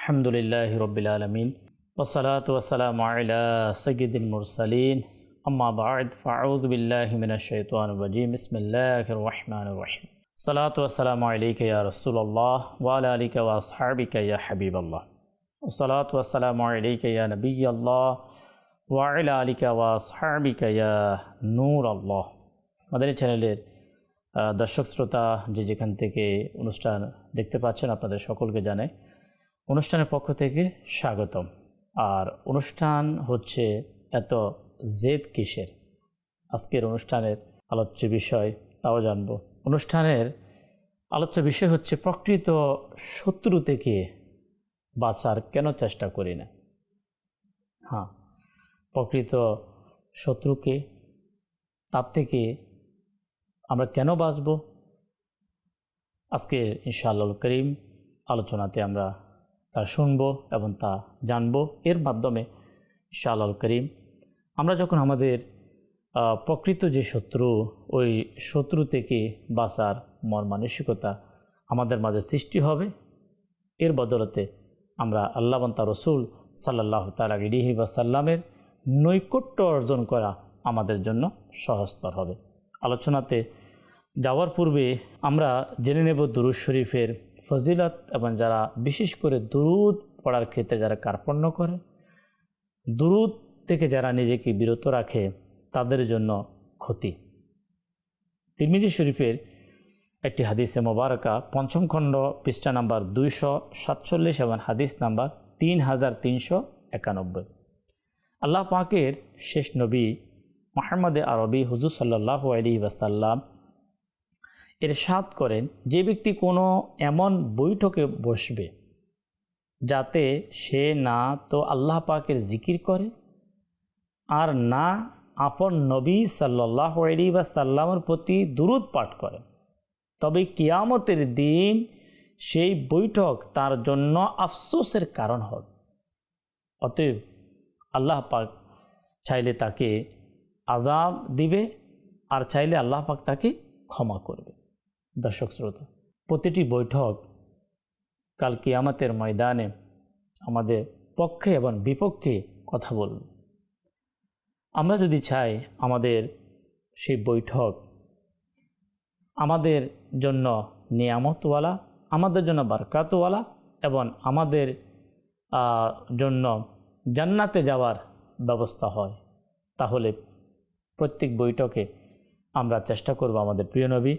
الحمد لله رب العالمين والصلاة والسلام على سيد المرسلين أما بعد فأعوذ بالله من الشيطان الرجيم بسم الله الرحمن الرحيم الصلاة والسلام عليك يا رسول الله وعلى آلك وأصحابك يا حبيب الله والصلاة والسلام عليك يا نبي الله وعلى آلك وأصحابك يا نور الله মাদানী চ্যানেলের আহ, দর্শক শ্রোতা যে যেখান থেকে অনুষ্ঠান দেখতে পাচ্ছেন আপনাদের সকলকে জানাই অনুষ্ঠানের পক্ষ থেকে স্বাগতম। আর অনুষ্ঠান হচ্ছে এত জেদ কিসের? আজকের অনুষ্ঠানের আলোচ্য বিষয় তাও জানব। অনুষ্ঠানের আলোচ্য বিষয় হচ্ছে, প্রকৃত শত্রু থেকে বাঁচার কেন চেষ্টা করি না? হ্যাঁ প্রকৃত শত্রুকে, তার থেকে আমরা কেন বাঁচব? আজকে ইনশাআল্লাহ করিম আলোচনাতে আমরা তা শুনব এবং তা জানব। এর মাধ্যমে ইনশাআল্লাহ করিম, আমরা যখন আমাদের প্রকৃত যে শত্রু, ওই শত্রু থেকে বাঁচার মন মানসিকতা আমাদের মাঝে সৃষ্টি হবে, এর বদলতে আমরা আল্লাহ তার রসুল সাল্লাহ তালিহি সাল্লামের নৈকট্য অর্জন করা আমাদের জন্য সহজতর হবে। আলোচনাতে যাওয়ার পূর্বে আমরা জেনে নেব দুরুদ শরীফের ফজিলত এবং যারা বিশেষ করে দুরুদ পড়ার ক্ষেত্রে যারা কার্পণ্য করে, দুরুদ থেকে যারা নিজেকে বিরত রাখে, তাদের জন্য ক্ষতি। তিরমিজি শরীফের একটি হাদিসে মোবারকা, পঞ্চম খণ্ড, পৃষ্ঠা নাম্বার দুইশো সাতচল্লিশ এবং হাদিস নাম্বার তিন হাজার তিনশো একানব্বই। আল্লাহ পাকের শেষ নবী মোহাম্মদে আরবি হুজুর সাল্লাহ আলী ওয়াসাল্লাম এর সাত করেন, যে ব্যক্তি কোনো এমন বৈঠকে বসবে যাতে সে না তো আল্লাহ পাকের জিকির করে আর না আপন নবী সাল্লাহ বা সাল্লামের প্রতি দুরুদ পাঠ করে। তবে কিয়ামতের দিন সেই বৈঠক তার জন্য আফসোসের কারণ হবে। অতএব আল্লাহ পাক চাইলে তাকে আজাব দিবে আর চাইলে আল্লাহ পাক তাকে ক্ষমা করবে। দর্শক শ্রোতা, প্রতিটি বৈঠক কাল কিয়ামতের ময়দানে আমাদের পক্ষে এবং বিপক্ষে কথা বলবে আমরা যদি চাই আমাদের সেই বৈঠক আমাদের জন্য নিয়ামতওয়ালা, আমাদের জন্য বারকাতওয়ালা এবং আমাদের জন্য জান্নাতে যাওয়ার ব্যবস্থা হয়, তাহলে প্রত্যেক বৈঠকে আমরা চেষ্টা করব আমাদের প্রিয় নবী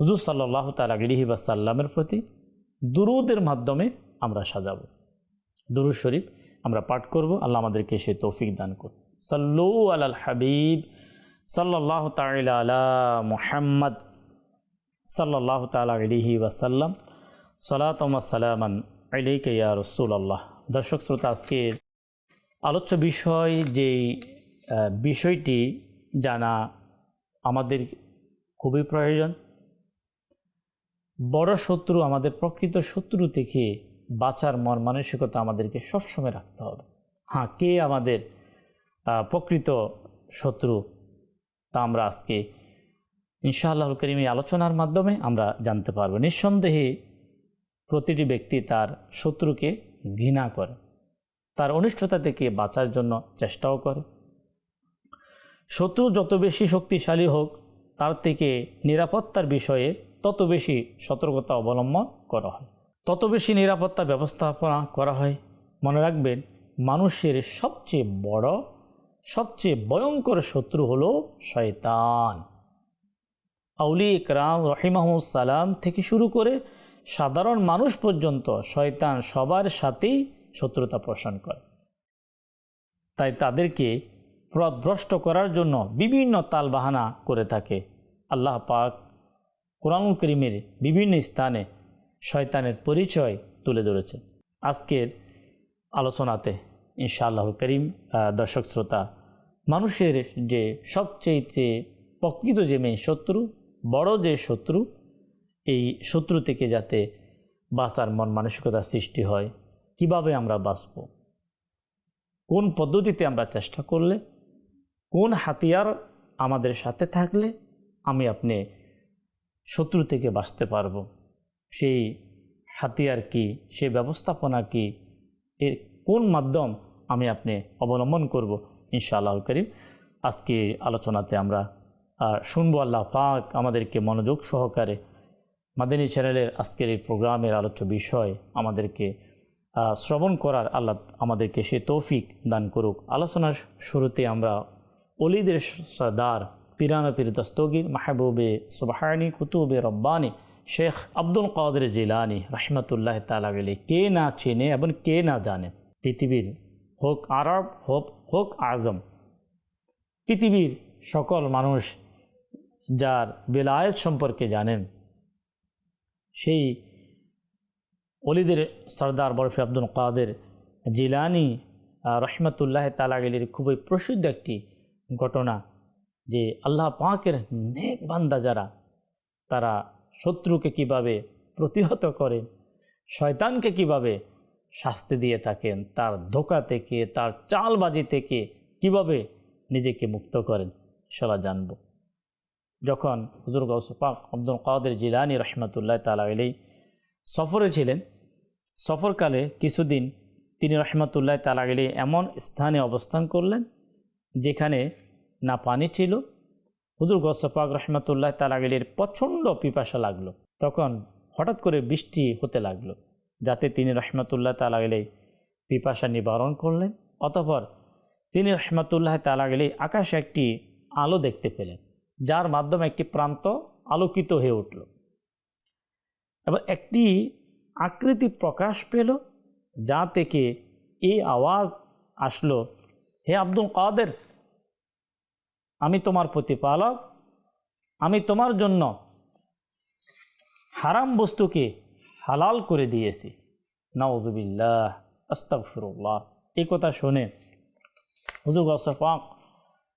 হুজুর সাল্লাহ তালা সাল্লামের প্রতি দুরুদের মাধ্যমে আমরা সাজাবো। দুরুদ শরীফ আমরা পাঠ করব। আল্লাহ আমাদেরকে সে তৌফিক দান করুন। সাল্লু আলাল হাবিব সাল্লাহ তালা আলা মুহাম্মদ সাল্লাহ তালা আলিহি ওয়াসাল্লাম। সালাতমা সালামান আলাইকে ইয়া রসুল আল্লাহ দর্শক শ্রোতা আজকের আলোচ্য বিষয় যে আহ, বিষয়টি জানা আমাদের খুবই প্রয়োজন। বড় শত্রু আমাদের প্রকৃত শত্রু থেকে বাঁচার মন মানসিকতা আমাদেরকে সবসময় রাখতে হবে। হ্যাঁ কে আমাদের প্রকৃত শত্রু তা আমরা আজকে ইনশাআল্লাহ করিম এই আলোচনার মাধ্যমে আমরা জানতে পারব। নিঃসন্দেহে প্রতিটি ব্যক্তি তার শত্রুকে ঘৃণা করে। তার অনিষ্টতা থেকে বাঁচার জন্য চেষ্টাও করে। শত্রু যত বেশি শক্তিশালী হোক, তার থেকে নিরাপত্তার বিষয়ে তত বেশি সতর্কতা অবলম্বন করা হয়। তত বেশি নিরাপত্তা ব্যবস্থাপনা করা হয়। মনে রাখবেন, মানুষের সবচেয়ে বড়, সবচেয়ে ভয়ঙ্কর শত্রু হলো শয়তান। আউলি ইকরাম রহিমাহুসালাম থেকে শুরু করে সাধারণ মানুষ পর্যন্ত শয়তান সবার সাথেই শত্রুতা পোষণ করে। তাই তাদেরকে পথভ্রষ্ট করার জন্য বিভিন্ন তালবাহানা করে থাকে। আল্লাহ পাক কোরআন করিমের বিভিন্ন স্থানে শয়তানের পরিচয় তুলে ধরেছে। আজকের আলোচনাতে ইনশাআল্লাহ করিম দর্শক শ্রোতা, মানুষের যে সবচেয়ে প্রকৃত যে মেন শত্রু, বড় যে শত্রু, এই শত্রু থেকে যাতে বাঁচার মন মানসিকতা সৃষ্টি হয়, কীভাবে আমরা বাঁচব? কোন পদ্ধতিতে আমরা চেষ্টা করলে? কোন হাতিয়ার আমাদের সাথে থাকলে আমি আপনি শত্রু থেকে বাঁচতে পারব। সেই হাতিয়ার কি, সেই ব্যবস্থাপনা কি, এর কোন মাধ্যম আমি আপনি অবলম্বন করব? ইনশাআল্লাহ করিম। আজকে আলোচনাতে আমরা শুনব আল্লাহ পাক আমাদেরকে মনোযোগ সহকারে মাদিনী চ্যানেলের আজকের এই প্রোগ্রামের আলোচ্য বিষয় আমাদেরকে শ্রবণ করার আল্লাহ আমাদেরকে সে তৌফিক দান করুক। আলোচনার শুরুতে আমরা অলিদের সর্দার পিরানা পীর দস্তগির, মাহবুবে সুবাহানি, কুতুবে রব্বানি, শেখ আব্দুল কাদের জিলানি রহমতুল্লাহ তালা গেলে কে না চেনে এবং কে না জানে? পৃথিবীর হোক আরব, হোক হোক আজম, পৃথিবীর সকল মানুষ যার বেলায়েত সম্পর্কে জানেন, সেই অলিদের সর্দার বরফি আব্দুল কাদের জিলানি রহমতুল্লাহ তালাগলির খুবই প্রসিদ্ধ একটি ঘটনা। যে আল্লাহ পাকের নেক বান্দা যারা, তারা শত্রুকে কীভাবে প্রতিহত করেন শয়তানকে কীভাবে শাস্তি দিয়ে থাকেন, তার ধোকা থেকে, তার চালবাজি থেকে কীভাবে নিজেকে মুক্ত করেন সলা জানব। যখন হুজুর গৌসফাক আব্দুল কাদের জিলানি রহমতুল্লাহ তালা আলাই সফরে ছিলেন, সফরকালে কিছুদিন তিনি রহমতুল্লাহ তালা গেলে এমন স্থানে অবস্থান করলেন, যেখানে না পানি ছিল। হুজুর গসফাক রহমতুল্লাহ তালাগিলির প্রচণ্ড পিপাসা লাগল। তখন হঠাৎ করে বৃষ্টি হতে লাগল, যাতে তিনি রহমতুল্লাহ তালাগিলি পিপাসা নিবারণ করলেন, অতপর তিনি রহমতুল্লাহ তালাগিলি আকাশে একটি আলো দেখতে পেলেন, যার মাধ্যমে একটি প্রান্ত আলোকিত হয়ে উঠল। এবার একটি আকৃতি প্রকাশ পেল, যা থেকে এই আওয়াজ আসলো, হে আব্দুল কাদের আমি তোমার প্রতিপালক, আমি তোমার জন্য হারাম বস্তুকে হালাল করে দিয়েছি। নওজবিল্লাহ আস্তাগফিরুল্লাহ। এই কথা শুনে হুজুর গসফাক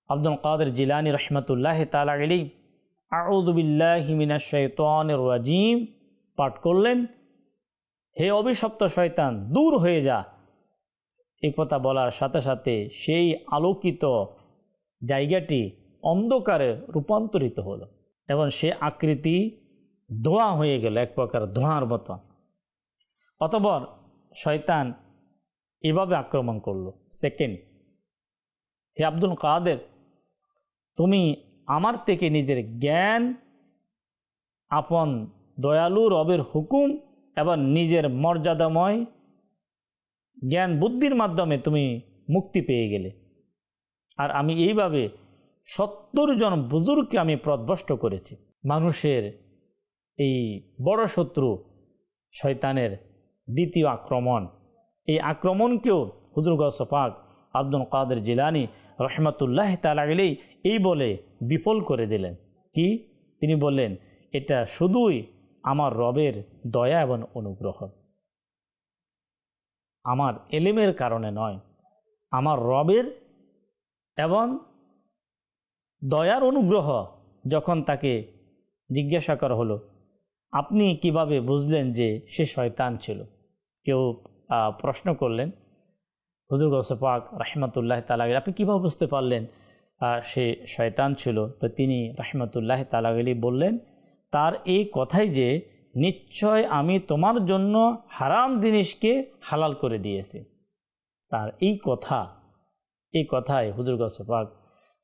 আব্দুল কাদের জিলানি রহমতুল্লাহ তালা গেলি আউদুবিল্লাহিমিনা শৈতানের রাজিম পাঠ করলেন, হে অভিশপ্ত শয়তান, দূর হয়ে যা। এই কথা বলার সাথে সাথে সেই আলোকিত জায়গাটি অন্ধকারে রূপান্তরিত হলো এবং সে আকৃতি ধোঁয়া হয়ে গেল, এক প্রকার ধোঁয়ার মতো। অতপর শয়তান এভাবে আক্রমণ করল। সেকেন্ড, হে আব্দুল কাদের, তুমি আমার থেকে নিজের জ্ঞান, আপন দয়ালু রবের হুকুম এবং নিজের মর্যাদাময় জ্ঞান বুদ্ধির মাধ্যমে তুমি মুক্তি পেয়ে গেলে। আর আমি এইভাবে সত্তর জন বুজুর্গকে আমি প্রদভষ্ট করেছি। মানুষের এই বড় শত্রু শয়তানের দ্বিতীয় আক্রমণ। এই আক্রমণকেও হুজুর গসফাক আব্দুল কাদের জিলানি রহমতুল্লাহ তালা গেলেই এই বলে বিফল করে দিলেন। কি? তিনি বললেন, এটা শুধুই আমার রবের দয়া এবং অনুগ্রহ। আমার এলেমের কারণে নয়, আমার রবের এবং দয়ার অনুগ্রহ যখন তাকে জিজ্ঞাসা করা হলো, আপনি কীভাবে বুঝলেন যে সে শয়তান ছিল? কেউ প্রশ্ন করলেন, হুজুর গৌসপাক রহমতুল্লাহ তালাগির আপনি কীভাবে বুঝতে পারলেন সে শয়তান ছিল? তো তিনি রহমতুল্লাহ তালাগলি বললেন, তার এই কথাই যে নিশ্চয় আমি তোমার জন্য হারাম জিনিসকে হালাল করে দিয়েছি। তার এই কথা এই কথায় হুজুর গসপাক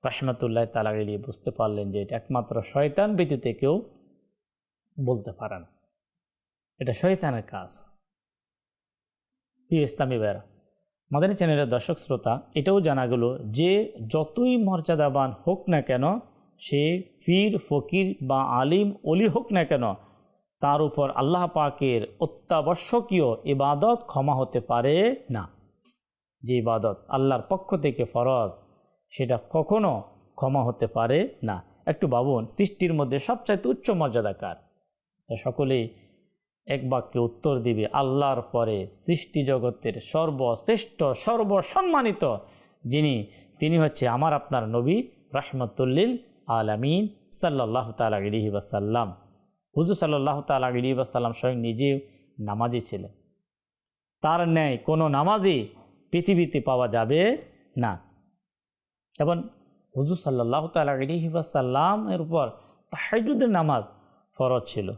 রহমতুল্লাহ তালাগলি বুঝতে পারলেন যে এটা একমাত্র শয়তান ব্যতীতে কেউ বলতে পারেন এটা শয়তানের কাজ। প্রিয় ইসলামী বেরা মাদানী চ্যানেলের দর্শক শ্রোতা, এটাও জানা গেল যে যতই মর্যাদাবান হোক না কেন, সে পীর, ফকির বা আলিম অলি হোক না কেন, তার উপর আল্লাহ পাকের অত্যাবশ্যকীয় ইবাদত ক্ষমা হতে পারে না। যে ইবাদত আল্লাহর পক্ষ থেকে ফরজ, সেটা কখনো ক্ষমা হতে পারে না। একটু ভাবুন, সৃষ্টির মধ্যে সবচাইতে উচ্চ মর্যাদাকার সকলেই এক বাক্যে উত্তর দিবে, আল্লাহর পরে সৃষ্টি জগতের সর্বশ্রেষ্ঠ, সর্বসম্মানিত যিনি, তিনি হচ্ছে আমার, আপনার নবী রহমতুল্লিল আলামিন সাল্লাহ তালা বাসাল্লাম হুজুর সাল্লাহ তালা বাসাল্লাম স্বয়ং নিজেও নামাজি ছিলেন। তার ন্যায় কোনো নামাজি পৃথিবীতে পাওয়া যাবে না। এবং হুজুর সাল্লাহ তালা আলহি বাসাল্লাম এর উপর তাহাজুদের নামাজ ফরজ ছিল।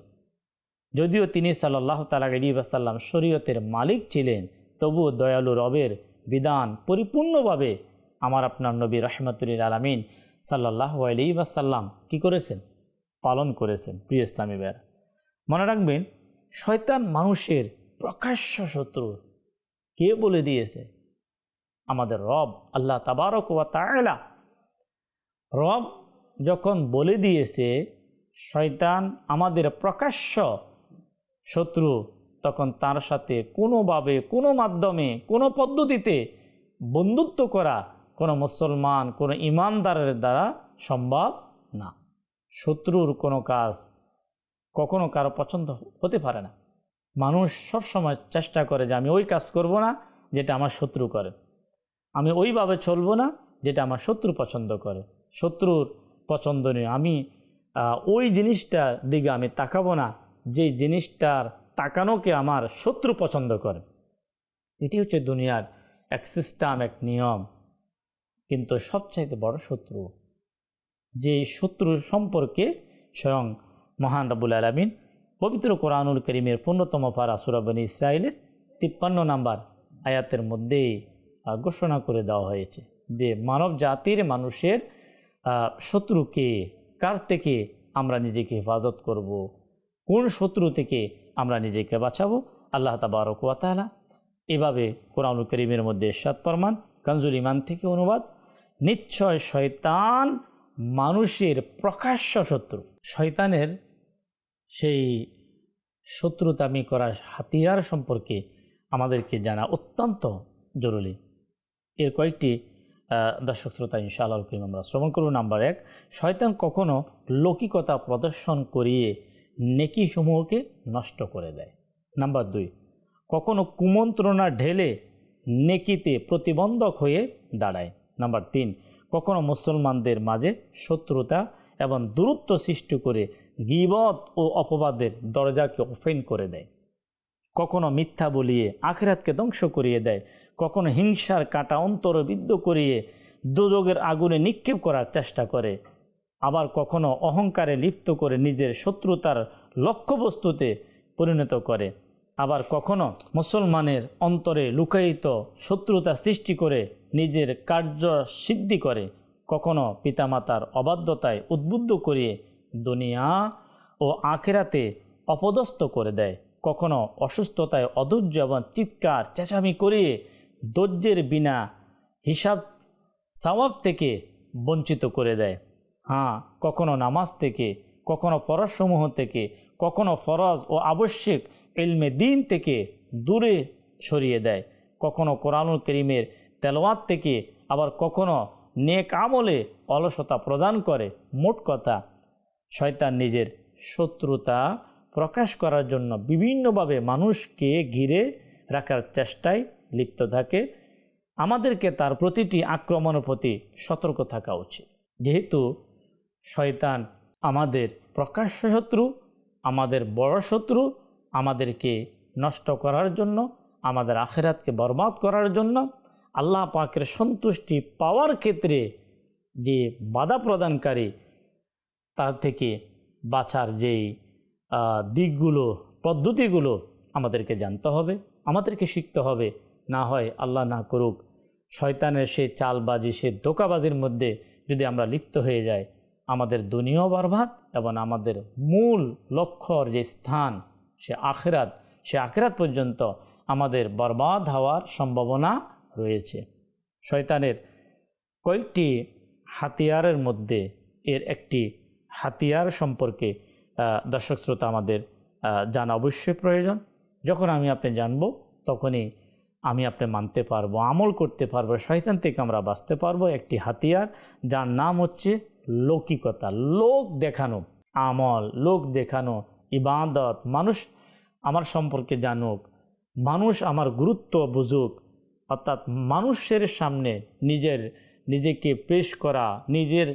যদিও তিনি সাল্লাহ তালা আলী বাসাল্লাম শরীয়তের মালিক ছিলেন তবু দয়ালু রবের বিধান পরিপূর্ণভাবে আমার আপনার নবী রহমতুল্লিল আলমিন সাল্লাহ আলী ওয়াসাল্লাম কী করেছেন? পালন করেছেন প্রিয় ইসলামী বের মনে রাখবেন, শয়তান মানুষের প্রকাশ্য শত্রু। কে বলে দিয়েছে? আমাদের রব, আল্লাহ তাবারক ওয়া তাআলা। রব যখন বলে দিয়েছে, শয়তান আমাদের প্রকাশ্য শত্রু, তখন তার সাথে কোনোভাবে, কোনো মাধ্যমে, কোনো পদ্ধতিতে বন্ধুত্ব করা কোনো মুসলমান, কোনো ইমানদারের দ্বারা সম্ভব না। শত্রুর কোনো কাজ কখনো কারও পছন্দ হতে পারে না। মানুষ সব সময় চেষ্টা করে যে আমি ওই কাজ করব না যেটা আমার শত্রু করে। আমি ওইভাবে চলবো না যেটা আমার শত্রু পছন্দ করে। শত্রুর পছন্দ পছন্দনীয়। আমি ওই জিনিসটার দিকে আমি তাকাবো না যে জিনিসটার তাকানোকে আমার শত্রু পছন্দ করে। এটি হচ্ছে দুনিয়ার এক সিস্টেম এক নিয়ম। কিন্তু সবচাইতে বড় শত্রু যে শত্রু সম্পর্কে স্বয়ং মহান রাবুল আলমিন পবিত্র কোরআনুল করিমের পূর্ণতম পারা সুরাবনী ইসরায়েলের তিপ্পান্ন নাম্বার আয়াতের মধ্যেই আহ, ঘোষণা করে দেওয়া হয়েছে যে মানব জাতির মানুষের শত্রুকে কার থেকে আমরা নিজেকে হেফাজত করব। কোন শত্রু থেকে আমরা নিজেকে বাঁচাবো? আল্লাহ তাবারক ওয়াতালা এভাবে কোরআনুল করিমের মধ্যে সাত প্রমাণ কানজুল ইমান থেকে অনুবাদ, নিশ্চয় শয়তান মানুষের প্রকাশ্য শত্রু। শয়তানের সেই শত্রুতামি করার হাতিয়ার সম্পর্কে আমাদেরকে জানা অত্যন্ত জরুরি। এর কয়েকটি দর্শক শ্রোতা, ইনশাআল্লাহ করিম আমরা শ্রবণ করব। নাম্বার এক, শয়তান কখনো লৌকিকতা প্রদর্শন করিয়ে নেকি সমূহকে নষ্ট করে দেয়। নাম্বার দুই, কখনো কুমন্ত্রণা ঢেলে নেকিতে প্রতিবন্ধক হয়ে দাঁড়ায়। নাম্বার তিন, কখনো মুসলমানদের মাঝে শত্রুতা এবং দূরত্ব সৃষ্টি করে গিবত ও অপবাদের দরজাকে ওপেন করে দেয়। কখনো মিথ্যা বলিয়ে আখেরাতকে ধ্বংস করিয়ে দেয়। কখনো হিংসার কাটা অন্তরবিদ্ধ করিয়ে দুযোগের আগুনে নিক্ষেপ করার চেষ্টা করে, আবার কখনো অহংকারে লিপ্ত করে নিজের শত্রুতার লক্ষ্যবস্তুতে পরিণত করে, আবার কখনো মুসলমানের অন্তরে লুকায়িত শত্রুতা সৃষ্টি করে নিজের কার্য সিদ্ধি করে, কখনো পিতামাতার অবাধ্যতায় উদ্বুদ্ধ করিয়ে দুনিয়া ও আখেরাতে অপদস্থ করে দেয়, কখনো অসুস্থতায় অধৈর্য এবং চিৎকার চেঁচামি করিয়ে ধৈর্যের বিনা হিসাব সওয়াব থেকে বঞ্চিত করে দেয়। হ্যাঁ কখনো নামাজ থেকে, কখনো ফরজসমূহ থেকে, কখনো ফরজ ও আবশ্যিক এলমে দিন থেকে দূরে সরিয়ে দেয়। কখনো কোরআনুল করিমের তেলাওয়াত থেকে, আবার কখনো নেক আমলে অলসতা প্রদান করে। মোট কথা, শয়তান নিজের শত্রুতা প্রকাশ করার জন্য বিভিন্নভাবে মানুষকে ঘিরে রাখার চেষ্টায় লিপ্ত থাকে। আমাদেরকে তার প্রতিটি আক্রমণের প্রতি সতর্ক থাকা উচিত। যেহেতু শয়তান আমাদের প্রকাশ্য শত্রু, আমাদের বড় শত্রু, আমাদেরকে নষ্ট করার জন্য, আমাদের আখেরাতকে বরবাদ করার জন্য আল্লাহ পাকের সন্তুষ্টি পাওয়ার ক্ষেত্রে যে বাধা প্রদানকারী, তার থেকে বাঁচার যেই দিকগুলো, পদ্ধতিগুলো আমাদেরকে জানতে হবে, আমাদেরকে শিখতে হবে। না হয় আল্লাহ না করুক, শয়তানের সে চালবাজি সে ধোকাবাজির মধ্যে যদি আমরা লিপ্ত হয়ে যাই, আমাদের দুনিয়াও বরবাদ এবং আমাদের মূল লক্ষ্যর যে স্থান, সে আখেরাত সে আখেরাত পর্যন্ত আমাদের বরবাদ হওয়ার সম্ভাবনা রয়েছে। শয়তানের কয়েকটি হাতিয়ারের মধ্যে এর একটি হাতিয়ার সম্পর্কে দর্শক শ্রোতা আমাদের জানা অবশ্যই প্রয়োজন। যখন আমি আপনি জানব, তখনই আমি আপনি মানতে পারব, আমল করতে পারব, শয়তান থেকে আমরা বাঁচতে পারব একটি হাতিয়ার, যার নাম হচ্ছে লৌকিকতা। লোক দেখানো, আমল, লোক দেখানো, ইবাদত, মানুষ আমার সম্পর্কে জানুক, মানুষ আমার গুরুত্ব বুঝুক, অর্থাৎ মানুষের সামনে নিজের, নিজেকে পেশ করা, নিজের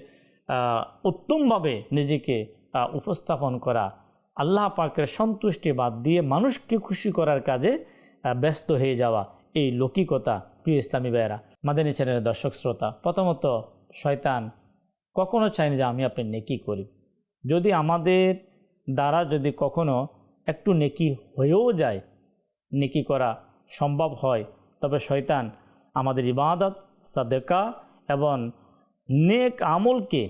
উত্তমভাবে নিজেকে উপস্থাপন করা, আল্লাহ পাকের সন্তুষ্টি বাদ দিয়ে মানুষকে খুশি করার কাজে ব্যস্ত হয়ে যাওয়া। এই লৌকিকতা, প্রিয় ইসলামী ভাইয়েরা মাদানী চ্যানেলের দর্শক শ্রোতা, প্রথমত, শয়তান, কখনো চায়নি যে আমি আপনি নেকি করি। যদি আমাদের দ্বারা যদি কখনো একটু নেকি হয়েও যায়, নেকি করা সম্ভব হয়, তবে শয়তান আমাদের ইবাদত, সাদেকা এবং নেক আমলকে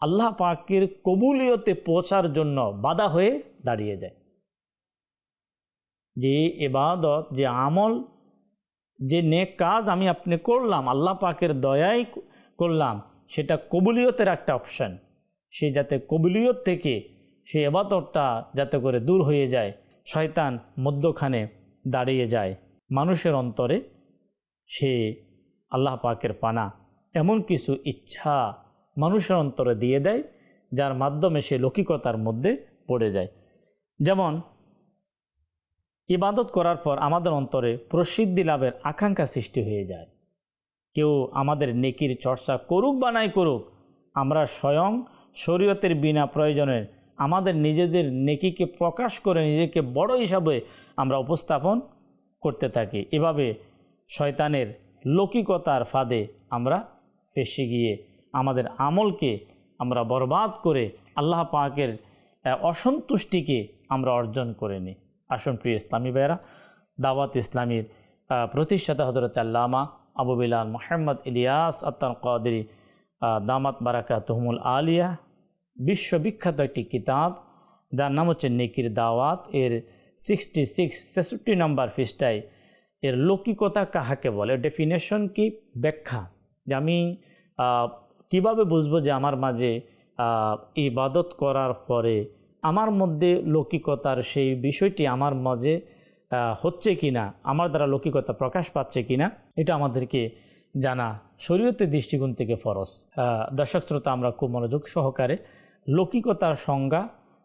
আল্লাহ পাকের কবুলিয়তে পৌঁছার জন্য বাধা হয়ে দাঁড়িয়ে যায়। যে এবাদত যে আমল যে নেক কাজ আমি আপনি করলাম, আল্লাহ পাকের দয়াই করলাম, সেটা কবুলিয়তের একটা অপশান সে যাতে কবুলিয়ত থেকে সেই এবাদতটা যাতে করে দূর হয়ে যায়, শয়তান মধ্যখানে দাঁড়িয়ে যায়। মানুষের অন্তরে সে আল্লাহ পাকের পানা, এমন কিছু ইচ্ছা মানুষের অন্তরে দিয়ে দেয়, যার মাধ্যমে সে লৌকিকতার মধ্যে পড়ে যায়। যেমন ইবাদত করার পর আমাদের অন্তরে প্রসিদ্ধি লাভের আকাঙ্ক্ষা সৃষ্টি হয়ে যায়। কেউ আমাদের নেকির চর্চা করুক বা নাই করুক, আমরা স্বয়ং শরীয়তের বিনা প্রয়োজনে আমাদের নিজেদের নেকিকে প্রকাশ করে নিজেকে বড় হিসাবে আমরা উপস্থাপন করতে থাকি। এভাবে শয়তানের লৌকিকতার ফাঁদে আমরা ফেসে গিয়ে আমাদের আমলকে আমরা বরবাদ করে আল্লাহ পাকের অসন্তুষ্টিকে আমরা অর্জন করে নিই। আসুন প্রিয় ইসলামী ভাইয়েরা, দাওয়াত ইসলামীর প্রতিষ্ঠাতা হজরত আল্লামা আবু বিলাল মোহাম্মদ ইলিয়াস আত্মান কাদেরি দামাত বারাকা তহমুল আলিয়া, বিশ্ববিখ্যাত একটি কিতাব, যার নাম হচ্ছে নেকির দাওয়াত। এর সিক্সটি সিক্স ছেষট্টি নম্বর পৃষ্ঠায় এর লৌকিকতা কাহাকে বলে? ডেফিনেশন কি? ব্যাখ্যা। যে আমি কীভাবে বুঝব যে আমার মাঝে ইবাদত করার পরে আমার মধ্যে লৌকিকতার সেই বিষয়টি আমার মাঝে হচ্ছে কি না আমার দ্বারা লৌকিকতা প্রকাশ পাচ্ছে কি না এটা আমাদেরকে জানা শরীয়তের দৃষ্টিকোণ থেকে ফরজ। দর্শক শ্রোতা, আমরা খুব মনোযোগ সহকারে লৌকিকতার সংজ্ঞা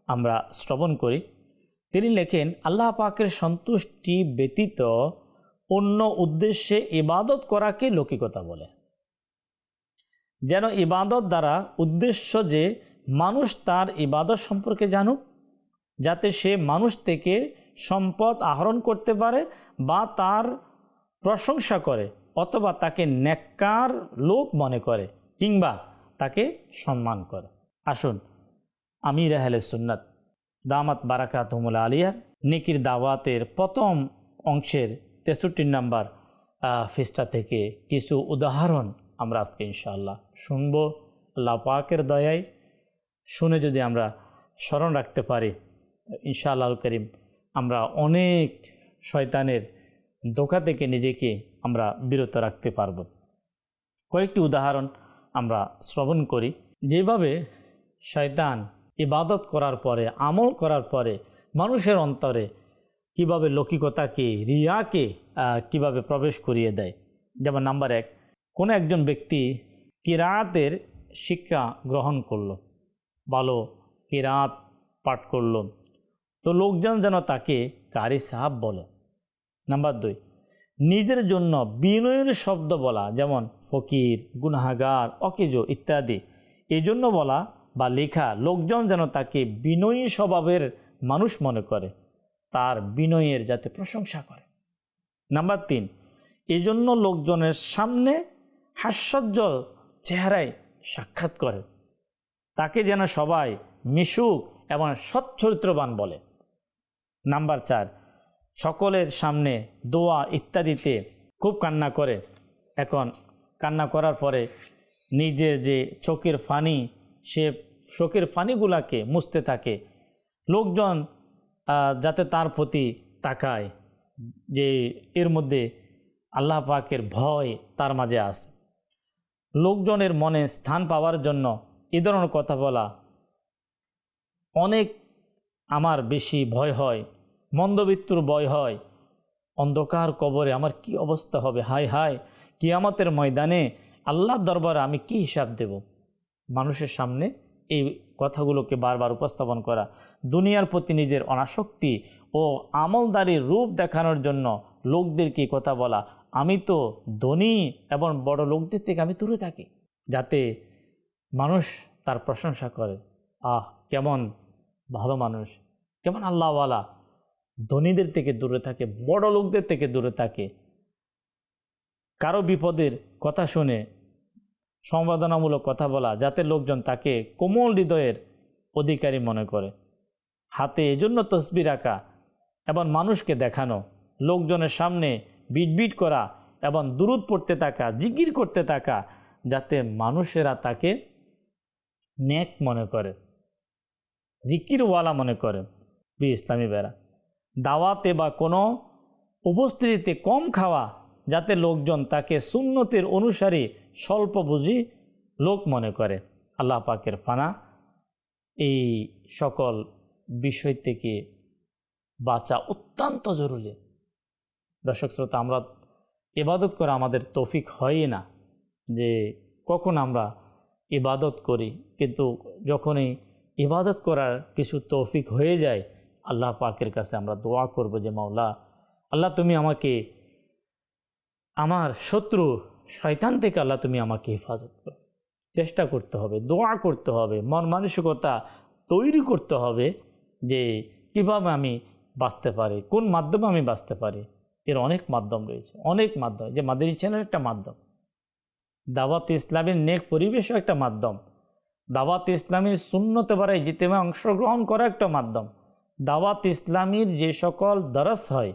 আমরা শ্রবণ করি। তিনি লেখেন, আল্লাহ পাকের সন্তুষ্টি ব্যতীত অন্য উদ্দেশ্যে ইবাদত করাকে লৌকিকতা বলে। যেন ইবাদত দ্বারা উদ্দেশ্য যে মানুষ তার ইবাদত সম্পর্কে জানুক, যাতে সে মানুষ থেকে সম্পদ আহরণ করতে পারে বা তার প্রশংসা করে অথবা তাকে নেককার লোক মনে করে কিংবা তাকে সম্মান করে। আসুন আমি রাহেলে সুন্নাত, দামাত বারাকাতমুল আলিয়ার নিকির দাওয়াতের প্রথম অংশের তেষট্টি নাম্বার ফিস্টা থেকে কিছু উদাহরণ আমরা আজকে ইনশাআল্লাহ শুনব। আল্লাহ পাকের দয়ায় শুনে যদি আমরা স্মরণ রাখতে পারি ইনশাআল্লাহ করিম আমরা অনেক শয়তানের ধোকা থেকে নিজেকে আমরা বিরত রাখতে পারব। কয়েকটি উদাহরণ আমরা শ্রবণ করি। যেভাবে শয়তান ইবাদত করার পরে, আমল করার পরে মানুষের অন্তরে কীভাবে লৌকিকতাকে, রিয়াকে কীভাবে প্রবেশ করিয়ে দেয়। যেমন নাম্বার এক, কোনো একজন ব্যক্তি কিরাতের শিক্ষা গ্রহণ করল। ভালো কিরাত পাঠ করল। তো লোকজন যেন তাকে কারি সাহাব বলে। নাম্বার দুই, নিজের জন্য বিনয়ের শব্দ বলা, যেমন ফকির, গুনাহাগার, অকেজ ইত্যাদি এই জন্য বলা বা লেখা লোকজন যেন তাকে বিনয়ী স্বভাবের মানুষ মনে করে, তার বিনয়ের যাতে প্রশংসা করে। নাম্বার তিন এই জন্য লোকজনের সামনে হাস্যজ্জ্বল চেহারায় সাক্ষাৎ করে। তাকে যেন সবাই মিশুক এবং সচ্চরিত্রবান বলে। নাম্বার চার, সকলের সামনে দোয়া ইত্যাদিতে খুব কান্না করে। এখন কান্না করার পরে নিজের যে চোখের ফানি, সে চোখের ফানিগুলাকে মুছতে থাকে। লোকজন যাতে তার প্রতি তাকায়, যে এর মধ্যে আল্লাহ পাকের ভয় তার মাঝে আসে লোকজনের মনে স্থান পাওয়ার জন্য এ ধরনের কথা বলা অনেক আমার বেশি ভয় হয় মন্দবিত্তুর ভয় হয়। অন্ধকার কবরে আমার কি অবস্থা হবে? হায় হায়, কিয়ামতের ময়দানে আল্লাহর দরবারে আমি কি হিসাব দেব? মানুষের সামনে এই কথাগুলোকে বারবার উপস্থাপন করা, দুনিয়ার প্রতি নিজের অনাসক্তি ও আমলদারির রূপ দেখানোর জন্য লোকদেরকে কথা বলা। আমি তো ধনী এবং বড় লোকদের থেকে আমি দূরে থাকি, যাতে মানুষ তার প্রশংসা করে। আহ, কেমন ভালো মানুষ। কেমন আল্লাহওয়ালা। ধনীদের থেকে দূরে থাকে, বড় লোকদের থেকে দূরে থাকে। কারও বিপদের কথা শুনে, সম্বাদনামূলক কথা বলা, যাতে লোকজন তাকে কোমল হৃদয়ের অধিকারী মনে করে। হাতে এজন্য তসবি রাখা এবং মানুষকে দেখানো, লোকজনের সামনে বিটবিট করা এবং দূরত পড়তে থাকা, জিকির করতে থাকা, যাতে মানুষেরা তাকে নেক মনে করে। জিকিরওয়ালা মনে করে। বি ইসলামী বেড়া দাওয়াতে বা কোনো উপস্থিতিতে কম খাওয়া যাতে লোকজন তাকে সুন্নতের অনুসারী স্বল্প বুঝি লোক মনে করে। আল্লাহ পাকের ফানা। এই সকল বিষয় থেকে বাঁচা অত্যন্ত জরুরি। দর্শক শ্রোতা, আমরা ইবাদত করা আমাদের তৌফিক হয়ই না যে কখন আমরা ইবাদত করি। কিন্তু যখনই ইবাদত করার কিছু তৌফিক হয়ে যায়, আল্লাহ পাকের কাছে আমরা দোয়া করব যে, মাওলা, আল্লাহ তুমি আমাকে, আমার শত্রু, শয়তান থেকে আল্লাহ তুমি আমাকে হেফাজত করো। চেষ্টা করতে হবে, দোয়া করতে হবে, মন মানসিকতা তৈরি করতে হবে যে, কীভাবে আমি বাঁচতে পারি, কোন মাধ্যমে আমি বাঁচতে পারি? এর অনেক মাধ্যম রয়েছে, অনেক মাধ্যম যে মাদানী চ্যানেল একটা মাধ্যম। দাওয়াত ইসলামের নেক পরিবেশও একটা মাধ্যম। দাওয়াত ইসলামীর শূন্যতে বাড়াই জিতেমে অংশগ্রহণ করা একটা মাধ্যম। দাওয়াত ইসলামীর যে সকল দরস হয়,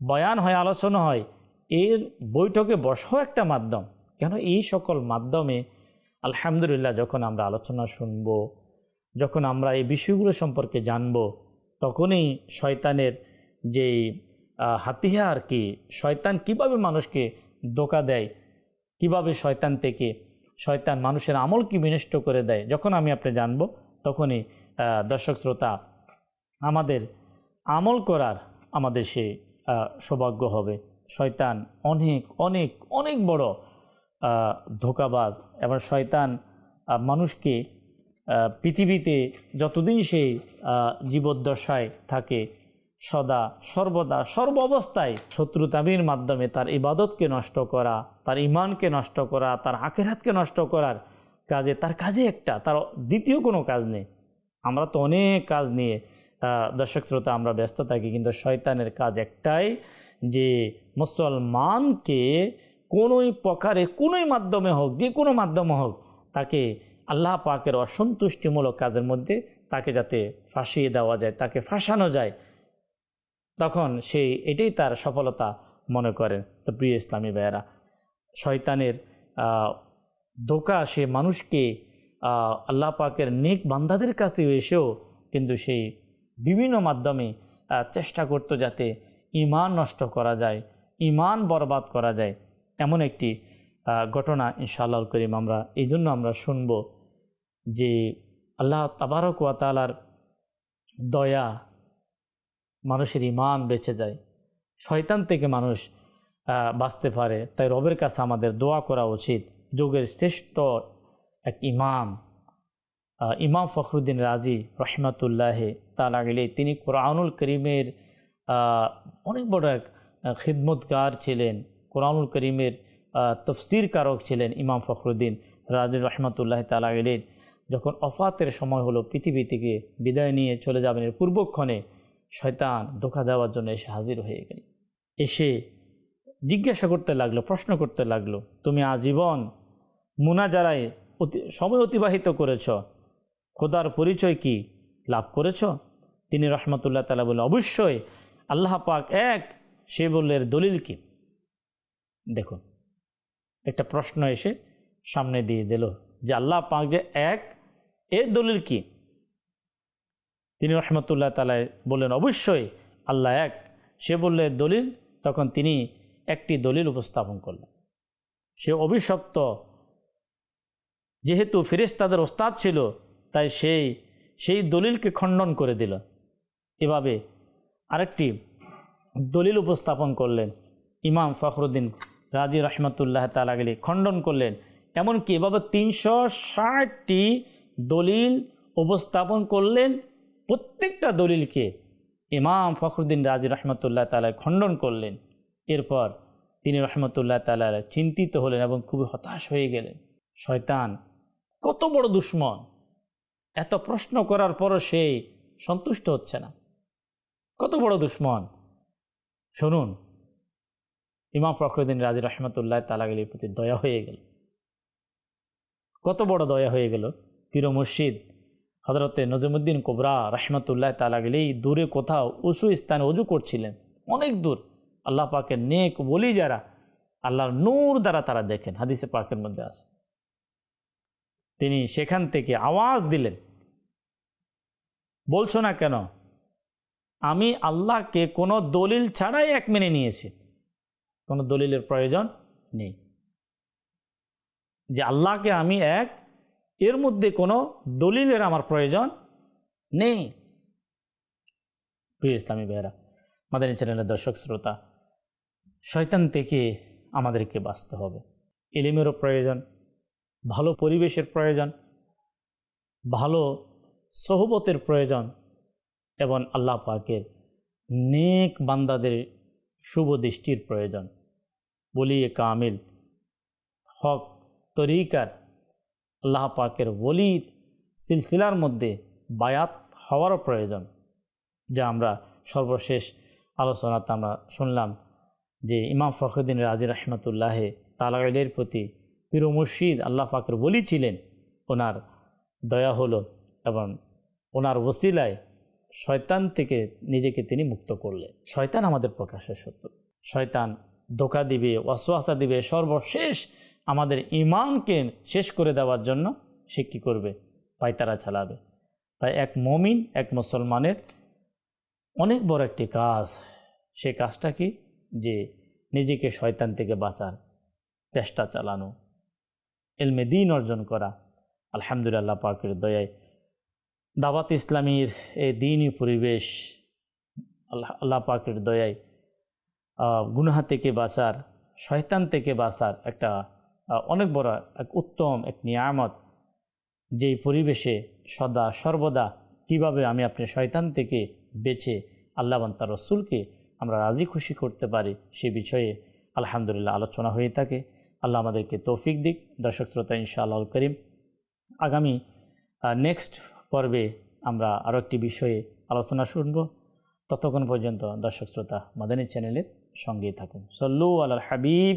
বয়ান হয়, আলোচনা হয়, এর বৈঠকে বসাও একটা মাধ্যম। কেন এই সকল মাধ্যমে আলহামদুলিল্লাহ যখন আমরা আলোচনা শুনব, যখন আমরা এই বিষয়গুলো সম্পর্কে জানব, তখনই শয়তানের যেই হাতিয়ার কি, শয়তান কীভাবে মানুষকে ধোকা দেয় কীভাবে শয়তান থেকে শয়তান মানুষের আমল কি বিনষ্ট করে দেয়? যখন আমি আপনি জানব তখনই দর্শক শ্রোতা আমাদের আমল করার আমাদের সে সৌভাগ্য হবে। শয়তান অনেক অনেক অনেক বড় ধোকাবাজ এবং শয়তান মানুষকে পৃথিবীতে যতদিন সে আহ, জীবদ্দশায় থাকে সদা, সর্বদা সর্ব অবস্থায় শত্রুতাবির মাধ্যমে তার ইবাদতকে নষ্ট করা, তার ইমানকে নষ্ট করা, তার আকেরাতকে নষ্ট করার কাজে, তার কাজে একটা, তার দ্বিতীয় কোনো কাজ নেই। আমরা তো অনেক কাজ নিয়ে দর্শক শ্রোতা, আমরা ব্যস্ত থাকি, কিন্তু শয়তানের কাজ একটাই যে মুসলমানকে কোনোই প্রকারে, কোনোই মাধ্যমে হোক, যে কোনো মাধ্যমে হোক, তাকে আল্লাহ পাকের অসন্তুষ্টিমূলক কাজের মধ্যে তাকে যাতে ফাঁসিয়ে দেওয়া যায়, তাকে ফাঁসানো যায়। তখন সে এটাই তার সফলতা মনে করেন তো প্রিয় ইসলামী ভাইয়েরা। শয়তানের ধোকা সে মানুষকে আল্লাহ পাকের নেক বান্দাদের কাছে এসেও কিন্তু সেই বিভিন্ন মাধ্যমে চেষ্টা করতো যাতে ইমান নষ্ট করা যায় ইমান বরবাদ করা যায়। এমন একটি ঘটনা ইনশাআল্লাহ করিম আমরা, এই জন্য আমরা শুনব যে আল্লাহ তাবারক দয়া মানুষের ইমান বেঁচে যায়। শয়তান থেকে মানুষ বাঁচতে পারে। তাই রবের কাছে আমাদের দোয়া করা উচিত। যুগের শ্রেষ্ঠ এক ইমাম ইমাম ফখরুদ্দিন রাজি রহমাতুল্লাহ তালা গেলে তিনি কোরআনুল করিমের অনেক বড় এক খিদমতগার ছিলেন। কোরআনুল করিমের তফসির কারক ছিলেন ইমাম ফখরুদ্দিন রাজি রহমতুল্লাহ তালা গেলেন যখন অফাতের সময় হলো, পৃথিবী থেকে বিদায় নিয়ে চলে যাবেন পূর্বক্ষণে শয়তান ধোকা দেওয়ার জন্য এসে হাজির হয়ে গেল। এসে জিজ্ঞাসা করতে লাগল, প্রশ্ন করতে লাগল, তুমি আজীবন মুনাজারায় অতি, সময় অতিবাহিত করেছ? খোদার পরিচয় কি লাভ করেছ? তিনি রহমতুল্লাহ তালা বলে অবশ্যই, আল্লাহ পাক এক, সে বললেন দলিল কি? দেখুন, একটা প্রশ্ন এসে সামনে দিয়ে দিল যে আল্লাহ পাক যে এক, এর দলিল কি? তিনি রহমতুল্লাহ তালাই বললেন, অবশ্যই আল্লাহ এক। সে বললে, দলিল? তখন তিনি একটি দলিল উপস্থাপন করলেন। সে অভিশপ্ত। যেহেতু ফেরেশতাদের ওস্তাদ ছিল, তাই সেই সেই দলিলকে খণ্ডন করে দিল। এভাবে আরেকটি দলিল উপস্থাপন করলেন। ইমাম ফখরুদ্দিন রাজি রহমতুল্লাহ তালাগলি খণ্ডন করলেন। এমনকি এভাবে তিনশো ষাটটি দলিল উপস্থাপন করলেন প্রত্যেকটা দলিলকে ইমাম ফখরুদ্দিন রাজি রহমতুল্লাহ তালায় খণ্ডন করলেন। এরপর তিনি রহমতুল্লাহ তালা চিন্তিত হলেন এবং খুবই হতাশ হয়ে গেলেন। শয়তান, কত বড় দুশ্মন? এত প্রশ্ন করার পরও সে সন্তুষ্ট হচ্ছে না। কত বড় দুশ্মন? শুনুন, ইমাম ফখরুদ্দিন রাজি রহমতুল্লাহ তালাগলির প্রতি দয়া হয়ে গেল। কত বড় দয়া হয়ে গেল। পীর মুর্শিদ হজরতে নজমুদ্দিন কোবরা রহমতুল্লাহ তালাগলি দূরে কোথাও উঁচু স্থানে অজু করছিলেন। অনেক দূর। আল্লাহ পাকের নেক বলি যারা, আল্লাহর নূর দ্বারা তারা দেখেন। হাদিসে পাকের মধ্যে আছে। তিনি সেখান থেকে আওয়াজ দিলেন, বলছো না কেন? আমি আল্লাহকে কোনো দলিল ছাড়াই এক মেনে নিয়েছি। কোনো দলিলের প্রয়োজন নেই। যে আল্লাহকে আমি এক এর মধ্যে কোনো দলিলের আমার প্রয়োজন নেই। প্রিয় ইসলামী ভাইয়েরা মাদানী চ্যানেলের দর্শক শ্রোতা, শয়তান থেকে আমাদেরকে বাঁচতে হবে। এলিমেরও প্রয়োজন, ভালো পরিবেশের প্রয়োজন, ভালো সহবতের প্রয়োজন এবং আল্লাহ পাকের নেক বান্দাদের শুভ দৃষ্টির প্রয়োজন। বলিয়ে কামিল, হক, তরিকার আল্লাহ পাকের বলির সিলসিলার মধ্যে বায়াত হওয়ারও প্রয়োজন, যা আমরা সর্বশেষ আলোচনাতে আমরা শুনলাম যে ইমাম ফখরুদ্দিন রাজি রহমতুল্লাহে তালাগের প্রতি পীর মুর্শিদ আল্লাহ পাকের বলি ছিলেন। ওনার দয়া হলো এবং ওনার ওসিলায় শয়তান থেকে নিজেকে তিনি মুক্ত করলেন। শয়তান আমাদের প্রকাশের শত্রু। শয়তান ধোকা দিবে, ওয়াসওয়াসা দিবে, সর্বশেষ আমাদের ইমানকে শেষ করে দেওয়ার জন্য সে কী করবে? পায়তারা চালাবে। তাই এক মমিন, এক মুসলমানের অনেক বড় একটি কাজ। সে কাজটা কি? যে নিজেকে শয়তান থেকে বাঁচার চেষ্টা চালানো, এলমে দিন অর্জন করা। আলহামদুলিল্লাহ, পাকের দয়ায় দাওয়াত ইসলামীর এই দিনই পরিবেশ। আল্লাহ আল্লাহ পাকের দয়ায় গুনাহা থেকে বাঁচার, শয়তান থেকে বাঁচার একটা অনেক বড় এক উত্তম, এক নিয়ামত যেই পরিবেশে সদা, সর্বদা কীভাবে আমি আপনি শয়তান থেকে বেঁচে আল্লাহবান তার রসুলকে আমরা রাজি খুশি করতে পারি সে বিষয়ে আলহামদুলিল্লাহ আলোচনা হয়ে থাকে। আল্লাহ আমাদেরকে তৌফিক দিক। দর্শক শ্রোতা, ইনশাআল্লাহ করিম, আগামী নেক্সট পর্বে আমরা আরও একটি বিষয়ে আলোচনা শুনব। ততক্ষণ পর্যন্ত দর্শক শ্রোতা, মাদানী চ্যানেলের সঙ্গেই থাকুন। সল্লু আল হাবিব